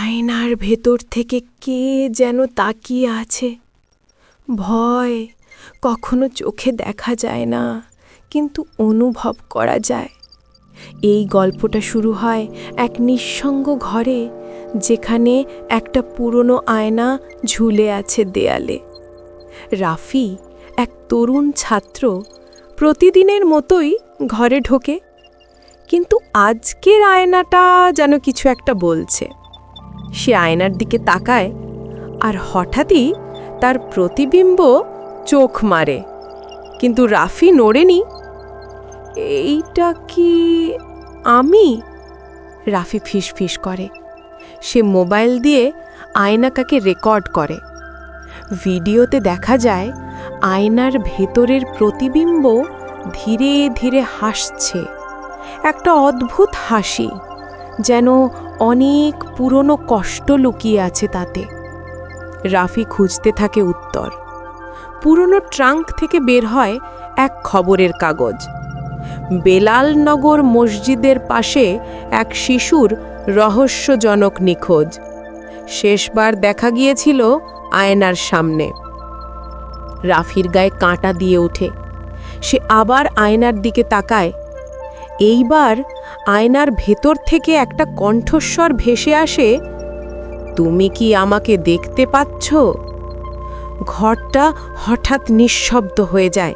আয়নার ভেতর থেকে কে যেন তাকিয়ে আছে। ভয় কখনো চোখে দেখা যায় না, কিন্তু অনুভব করা যায়। এই গল্পটা শুরু হয় এক নিঃসঙ্গ ঘরে, যেখানে একটা পুরনো আয়না ঝুলে আছে দেয়ালে। রাফি, এক তরুণ ছাত্র, প্রতিদিনের মতোই ঘরে ঢোকে। কিন্তু আজকের আয়নাটা যেন কিছু একটা বলছে। সে আয়নার দিকে তাকায় আর হঠাৎই তার প্রতিবিম্ব চোখ মারে। কিন্তু রাফি নড়েনি। এইটা কি আমি? রাফি ফিসফিস করে। সে মোবাইল দিয়ে আয়নাকাকে রেকর্ড করে। ভিডিওতে দেখা যায়, আয়নার ভেতরের প্রতিবিম্ব ধীরে ধীরে হাসছে। একটা অদ্ভুত হাসি। যেন অনেক পুরনো কষ্ট লুকিয়ে আছে তাতে। রাফি খুঁজতে থাকে উত্তর। পুরনো ট্রাঙ্ক থেকে বের হয় এক খবরের কাগজ। বেলালনগর মসজিদের পাশে এক শিশুর রহস্যজনক নিখোঁজ। শেষবার দেখা গিয়েছিল আয়নার সামনে। রাফির গায়ে কাঁটা দিয়ে ওঠে। সে আবার আয়নার দিকে তাকায়। এইবার আয়নার ভেতর থেকে একটা কণ্ঠস্বর ভেসে আসে, তুমি কি আমাকে দেখতে পাচ্ছ? ঘরটা হঠাৎ নিঃশব্দ হয়ে যায়,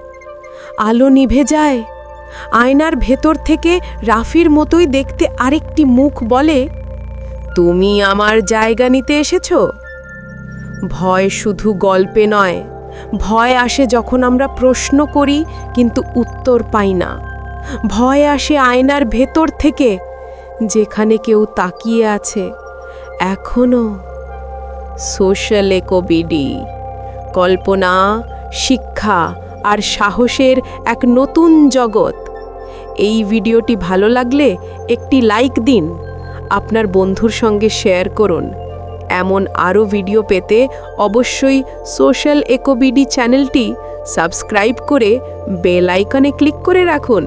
আলো নিভে যায়। আয়নার ভেতর থেকে রাফির মতোই দেখতে আরেকটি মুখ বলে, তুমি আমার জায়গা নিতে এসেছ? ভয় শুধু গল্পে নয়, ভয় আসে যখন আমরা প্রশ্ন করি কিন্তু উত্তর পাই না। ভয় আসে আয়নার ভেতর থেকে, যেখানে কেউ তাকিয়ে আছে। এখনও সোশ্যাল একোবিডি, কল্পনা, শিক্ষা আর সাহসের এক নতুন জগৎ। এই ভিডিওটি ভালো লাগলে একটি লাইক দিন, আপনার বন্ধুর সঙ্গে শেয়ার করুন। এমন আরও ভিডিও পেতে অবশ্যই সোশ্যাল একোবিডি চ্যানেলটি সাবস্ক্রাইব করে বেল আইকনে ক্লিক করে রাখুন।